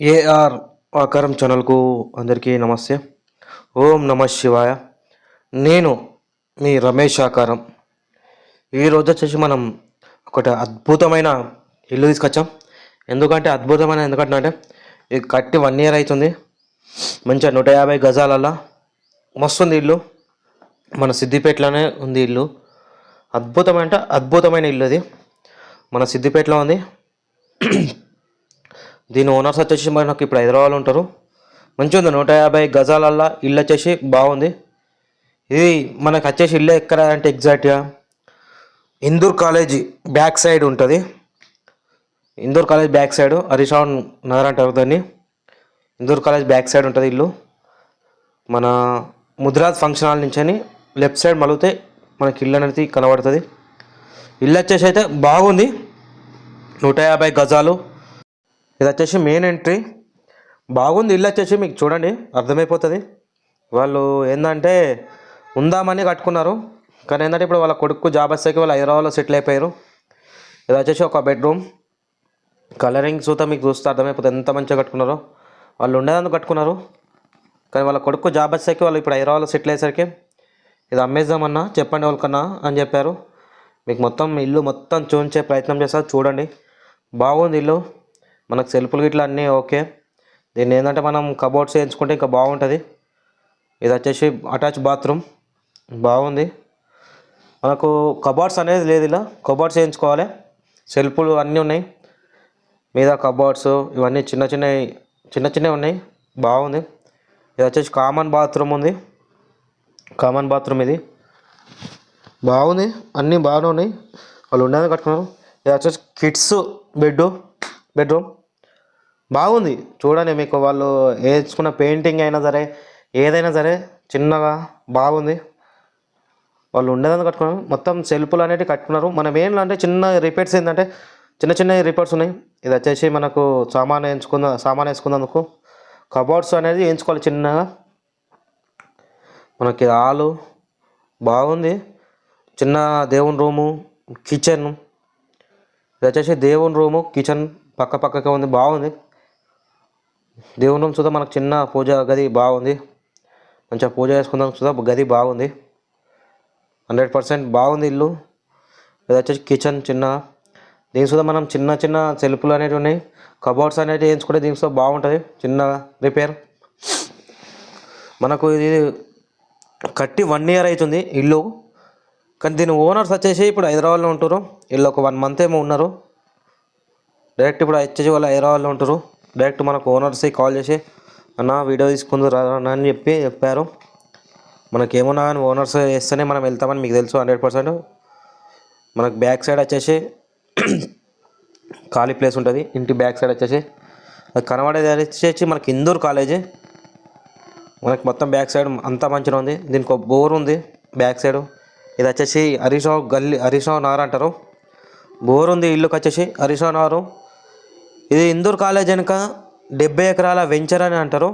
AR ఆకారం ఛానల్కు అందరికీ నమస్తే. ఓం నమ శివాయ. నేను మీ రమేష్ ఆకారం ఈరోజు వచ్చేసి మనం ఒకటి అద్భుతమైన ఇల్లు తీసుకొచ్చాం. ఎందుకంటే అద్భుతమైన ఎందుకంటే అంటే ఇది కట్టి వన్ ఇయర్ అవుతుంది మంచిగా నూట యాభై గజాలల్లో మస్తుంది ఇల్లు. మన సిద్దిపేటలోనే ఉంది ఇల్లు. అద్భుతమైన అద్భుతమైన ఇల్లు అది. మన సిద్దిపేటలో ఉంది. దీని ఓనర్స్ వచ్చేసి మరి నాకు ఇప్పుడు హైదరాబాద్లో ఉంటారు. మంచిగా ఉంది. నూట యాభై గజాలల్లా ఇల్లు వచ్చేసి బాగుంది. ఇది మనకు వచ్చేసి ఇల్లు ఎక్కడ అంటే ఎగ్జాక్ట్గా ఇందూర్ కాలేజీ బ్యాక్ సైడ్ ఉంటుంది. Indur college back side Harishan Nagar అంటారు దాన్ని. ఇందూర్ కాలేజ్ బ్యాక్ సైడ్ ఉంటుంది ఇల్లు. మన ముద్రాజ్ ఫంక్షన్ హాల్ నుంచి అని లెఫ్ట్ సైడ్ మలిగితే మనకి ఇల్లు అనేది కనబడుతుంది. ఇల్లు వచ్చేసి అయితే బాగుంది. నూట యాభై గజాలు. ఇది వచ్చేసి మెయిన్ ఎంట్రీ బాగుంది ఇల్లు వచ్చేసి మీకు చూడండి అర్థమైపోతుంది. వాళ్ళు ఏంటంటే ఉందామని కట్టుకున్నారు. కానీ ఏంటంటే ఇప్పుడు వాళ్ళ కొడుకు జాబ్ వస్తాకి వాళ్ళు హైదరాబాద్లో సెటిల్ అయిపోయారు. ఇది వచ్చేసి ఒక బెడ్రూమ్ కలరింగ్ చూత మీకు చూస్తే అర్థమైపోతుంది ఎంత మంచిగా కట్టుకున్నారో. వాళ్ళు ఉండేదాన్ని కట్టుకున్నారు. కానీ వాళ్ళ కొడుకు జాబ్ వచ్చాక వాళ్ళు ఇప్పుడు హైదరాబాద్లో సెటిల్ అయ్యేసరికి ఇది అమ్మేద్దామన్నా చెప్పండి వాళ్ళకన్నా అని చెప్పారు. మీకు మొత్తం ఇల్లు మొత్తం చూపించే ప్రయత్నం చేస్తారు చూడండి. బాగుంది ఇల్లు. మనకు సెల్ఫ్లు గిట్ల అన్నీ ఓకే. దీన్ని ఏంటంటే మనం కబోర్డ్స్ వేయించుకుంటే ఇంకా బాగుంటుంది. ఇది వచ్చేసి అటాచ్ బాత్రూమ్. బాగుంది. మనకు కబోర్డ్స్ అనేది లేదు ఇలా. కబోర్డ్స్ వేయించుకోవాలి. సెల్ఫ్లు అన్నీ ఉన్నాయి. మీద కబోర్డ్స్ ఇవన్నీ చిన్న చిన్నవి చిన్న చిన్నవి ఉన్నాయి. బాగుంది. ఇది వచ్చేసి కామన్ బాత్రూమ్ ఉంది. కామన్ బాత్రూమ్ ఇది. బాగుంది. అన్నీ బాగానే ఉన్నాయి. వాళ్ళు ఉండేది కట్టుకున్నారు. ఇది వచ్చేసి కిడ్స్ బెడ్ బెడ్రూమ్. బాగుంది. చూడండి మీకు వాళ్ళు వేసుకున్న పెయింటింగ్ అయినా సరే ఏదైనా సరే చిన్నగా బాగుంది. వాళ్ళు ఉండేదని కట్టుకున్నారు. మొత్తం సెల్ఫ్లు అనేవి కట్టుకున్నారు. మనం ఏంటంటే చిన్న రిపేర్స్ ఏంటంటే చిన్న చిన్న రిపేర్స్ ఉన్నాయి. ఇది వచ్చేసి మనకు సామాన్ వేయించుకుందా సామాన్ వేసుకున్నందుకు కబోర్డ్స్ అనేది వేయించుకోవాలి చిన్నగా. మనకి హాలు బాగుంది. చిన్న దేవుని రూము కిచెన్. ఇది వచ్చేసి దేవుని రూము కిచెన్ పక్క పక్కకే ఉంది. బాగుంది. దేవుని రూమ్ చూద్దాం మనకు చిన్న పూజ గది బాగుంది. మంచిగా పూజ చేసుకుందాం చూద్దాం గది బాగుంది. హండ్రెడ్ పర్సెంట్ బాగుంది ఇల్లు. ఇది వచ్చేసి కిచెన్ చిన్న. దీని చూద్దాం మనం చిన్న చిన్న సెల్ఫ్లు అనేవి ఉన్నాయి. కబోర్డ్స్ అనేవి వేయించుకుంటే దీనితో బాగుంటుంది. చిన్న రిపేర్. మనకు ఇది కట్టి వన్ ఇయర్ అవుతుంది ఇల్లు. కానీ దీని ఓనర్స్ వచ్చేసి ఇప్పుడు హైదరాబాద్లో ఉంటారు. వీళ్ళు ఒక వన్ మంత్ ఏమో ఉన్నారు. డైరెక్ట్ ఇప్పుడు వచ్చేసి వాళ్ళు హైదరాబాద్లో ఉంటారు. డైరెక్ట్ మనకు ఓనర్స్కి కాల్ చేసి అన్న వీడియో తీసుకుంది రానా అన్న అని చెప్పి చెప్పారు. మనకేమన్నా కానీ ఓనర్స్ వేస్తేనే మనం వెళ్తామని మీకు తెలుసు హండ్రెడ్ పర్సెంట్ మనకు బ్యాక్ సైడ్ వచ్చేసి ఖాళీ ప్లేస్ ఉంటుంది ఇంటి బ్యాక్ సైడ్ వచ్చేసి. అది కనబడేది వచ్చేసి మనకి ఇందూర్ కాలేజీ మనకి మొత్తం బ్యాక్ సైడ్ అంతా మంచిగా ఉంది. దీనికి ఒక బోర్ ఉంది బ్యాక్ సైడ్ ఇది వచ్చేసి హరీష్ గల్లీ హరీష్ రావు నగర్ అంటారు. బోర్ ఉంది ఇల్లుకి వచ్చేసి హరీష్ నగరు ఇది ఇందూర్ కాలేజ్ వెనుక డెబ్బై ఎకరాల వెంచర్ అని అంటారు.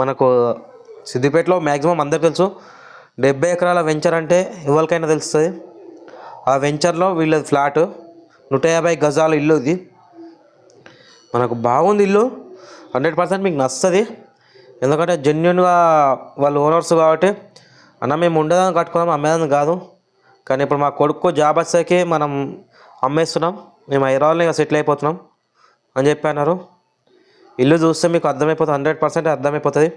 మనకు సిద్దిపేటలో మ్యాక్సిమం అందరు తెలుసు. డెబ్బై ఎకరాల వెంచర్ అంటే ఎవరికైనా తెలుస్తుంది. ఆ వెంచర్లో వీళ్ళది ఫ్లాట్ నూట యాభై గజాల ఇల్లు ఇది. మనకు బాగుంది ఇల్లు. హండ్రెడ్ పర్సెంట్ మీకు నచ్చుతుంది ఎందుకంటే జెన్యున్గా వాళ్ళు ఓనర్స్ కాబట్టి అన్న మేము ఉండేదాన్ని కట్టుకున్నాం అమ్మేదాన్ని కాదు. కానీ ఇప్పుడు మా కొడుకు జాబ్ వచ్చాకే మనం అమ్మేస్తున్నాం. మేము హైదరాబాద్లో ఇక సెటిల్ అయిపోతున్నాం. అని చెప్పి అన్నారు. ఇల్లు చూస్తే మీకు అర్థమైపోతుంది హండ్రెడ్ పర్సెంట్ అర్థమైపోతుంది.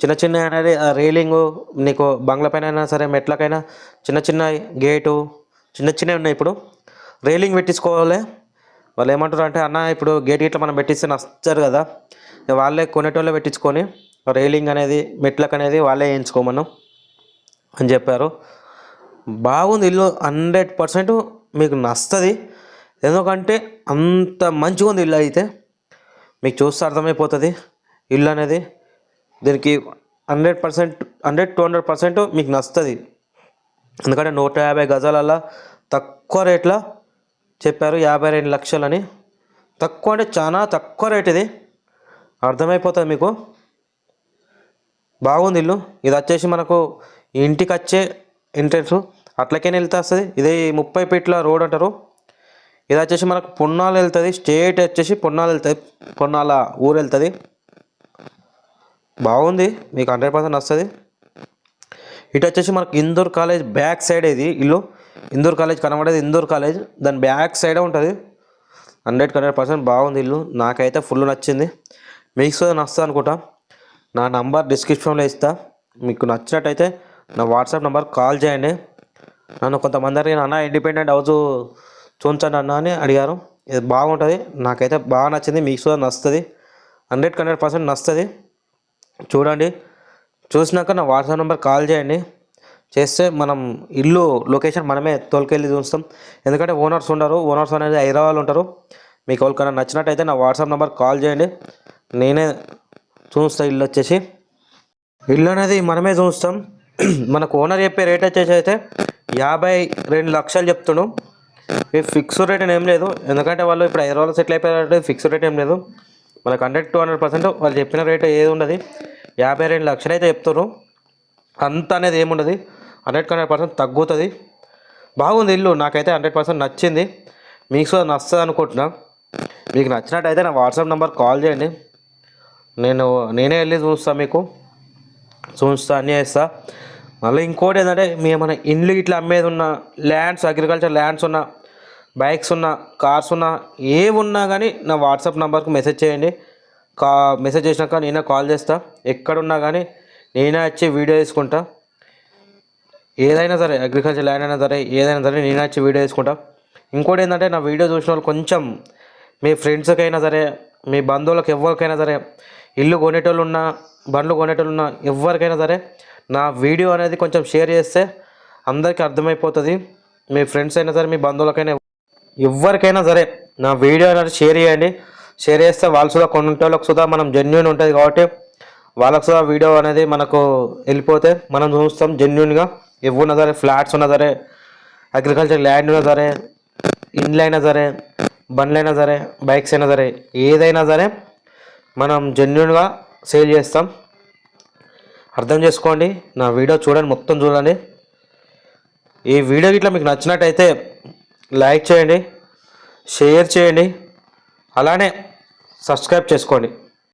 చిన్న చిన్న అనేది రీలింగు నీకు బంగ్లా పైన అయినా సరే మెట్లకైనా చిన్న చిన్న గేటు చిన్న చిన్నవి ఉన్నాయి ఇప్పుడు. రైలింగ్ పెట్టించుకోవాలి. వాళ్ళు ఏమంటారు అంటే అన్న ఇప్పుడు గేట్ గిట్ల మనం పెట్టిస్తే నచ్చారు కదా. వాళ్ళే కొనేటోళ్ళే పెట్టించుకొని రైలింగ్ అనేది మెట్లకు అనేది వాళ్ళే వేయించుకోమను అని చెప్పారు. బాగుంది ఇల్లు హండ్రెడ్ పర్సెంట్ మీకు నస్తుంది ఎందుకంటే అంత మంచిగా ఉంది ఇల్లు అయితే. మీకు చూస్తే అర్థమైపోతుంది. ఇల్లు అనేది దీనికి hundred percent hundred two hundred percent మీకు నచ్చుతుంది. ఎందుకంటే నూట యాభై గజాలల్లో తక్కువ రేట్లో చెప్పారు యాభై రెండు లక్షలని. తక్కువ అంటే చాలా తక్కువ రేట్ ఇది. అర్థమైపోతుంది మీకు? బాగుంది ఇల్లు. ఇది వచ్చేసి మనకు ఇంటికి వచ్చే ఎంట్రెన్స్. అట్లకే వెళ్తే వస్తుంది. ఇది ముప్పై ఫీట్ల రోడ్ అంటారు. ఇది వచ్చేసి మనకు పొన్నాలు వెళ్తుంది స్టేట్ వచ్చేసి పొన్నాలు వెళ్తుంది పొన్నాల ఊరు వెళ్తుంది. బాగుంది మీకు హండ్రెడ్ పర్సెంట్ వస్తుంది ఇటు వచ్చేసి మనకు ఇందూర్ కాలేజ్ బ్యాక్ సైడ్ ఇది ఇల్లు. ఇందూర్ కాలేజ్ కనబడేది ఇందూర్ కాలేజ్. దాని బ్యాక్ సైడే ఉంటుంది. హండ్రెడ్ హండ్రెడ్ పర్సెంట్ బాగుంది ఇల్లు. నాకైతే ఫుల్ నచ్చింది. మీకు కూడా నచ్చుతుంది అనుకుంటా. నా నంబర్ డిస్క్రిప్షన్లో ఇస్తా. మీకు నచ్చినట్టయితే నా వాట్సాప్ నెంబర్ కాల్ చేయండి. నన్ను కొంతమంది అడిగిన అన్న ఇండిపెండెంట్ హౌస్ చూంచండి అన్న అని అడిగారు. ఇది బాగుంటుంది. నాకైతే బాగా నచ్చింది. మీకు కూడా నచ్చుతుంది. హండ్రెడ్ హండ్రెడ్ పర్సెంట్ నచ్చుతుంది. చూడండి. చూసినాక నా వాట్సాప్ నెంబర్ కాల్ చేయండి. చేస్తే మనం ఇల్లు లొకేషన్ మనమే తోలుకెళ్ళి చూస్తాం. ఎందుకంటే ఓనర్స్ ఉండరు. ఓనర్స్ అనేది హైదరాబాద్ ఉంటారు. మీకు ఎవరికైనా నచ్చినట్టయితే నా వాట్సాప్ నెంబర్ కాల్ చేయండి. నేనే చూస్తా ఇల్లు వచ్చేసి. ఇల్లు అనేది మనమే చూస్తాం. మనకు ఓనర్ చెప్పే రేట్ వచ్చేసి అయితే యాభై రెండు లక్షలు చెప్తున్నాం ఈ ఫిక్స్ రేట్ అని ఏం లేదు. ఎందుకంటే వాళ్ళు ఇప్పుడు హైదరాబాద్ సెటిల్ అయిపోయారంటే ఫిక్స్ రేట్ ఏం లేదు. మనకు హండ్రెడ్ టూ హండ్రెడ్ పర్సెంట్ వాళ్ళు చెప్పిన రేట్ ఏది ఉండదు. యాభై రెండు లక్షలు అయితే చెప్తారు అంత అనేది ఏముండదు హండ్రెడ్ హండ్రెడ్ పర్సెంట్ తగ్గుతుంది. బాగుంది ఇల్లు. నాకైతే హండ్రెడ్ పర్సెంట్ నచ్చింది. మీకు సో నచ్చుతుంది అనుకుంటున్నా. మీకు నచ్చినట్టయితే నా వాట్సాప్ నెంబర్ కాల్ చేయండి. నేను నేనే వెళ్ళి చూస్తాను మీకు. చూస్తా అన్నీ చేస్తా. మళ్ళీ ఇంకోటి ఏంటంటే మేమైనా ఏమైనా ఇండ్లు ఇట్లా అమ్మేది ఉన్న ల్యాండ్స్ అగ్రికల్చర్ ల్యాండ్స్ ఉన్న బైక్స్ ఉన్న కార్స్ ఉన్నా ఏమున్నా ఉన్నా కానీ నా వాట్సాప్ నెంబర్కి మెసేజ్ చేయండి. కా మెసేజ్ చేసినాక నేనే కాల్ చేస్తా. ఎక్కడున్నా కానీ నేనే వచ్చి వీడియో తీసుకుంటా. ఏదైనా సరే అగ్రికల్చర్ ల్యాండ్ అయినా సరే ఏదైనా సరే నేనే వచ్చి వీడియో తీసుకుంటా. ఇంకోటి ఏంటంటే నా వీడియో చూసిన వాళ్ళు కొంచెం మీ ఫ్రెండ్స్కైనా సరే మీ బంధువులకు ఎవరికైనా సరే ఇల్లు కొనేటోళ్ళు ఉన్నా బండ్లు కొనేటోళ్ళు ఉన్నా ఎవరికైనా సరే నా వీడియో అనేది కొంచెం షేర్ చేస్తే అందరికీ అర్థమైపోతుంది. మీ ఫ్రెండ్స్ అయినా సరే మీ బంధువులకైనా ఎవరికైనా సరే నా వీడియో అనేది షేర్ చేయండి. షేర్ చేస్తే వాళ్ళు సుధా కొనుంటోళ్ళకి సుధా మనం జెన్యున్ ఉంటుంది కాబట్టి వాళ్ళకు సుధా వీడియో అనేది మనకు వెళ్ళిపోతే మనం చూస్తాం జెన్యున్గా ఎవరున్నా సరే ఫ్లాట్స్ ఉన్నా సరే అగ్రికల్చర్ ల్యాండ్ ఉన్నా సరే ఇండ్లు అయినా సరే బండ్లైనా సరే బైక్స్ అయినా సరే ఏదైనా సరే మనం జెన్యున్గా సేల్ చేస్తాం. అర్థం చేసుకోండి. నా వీడియో చూడండి మొత్తం చూడండి. ఈ వీడియో ఇట్లా మీకు నచ్చినట్టయితే లైక్ చేయండి షేర్ చేయండి అలానే సబ్స్క్రైబ్ చేసుకోండి.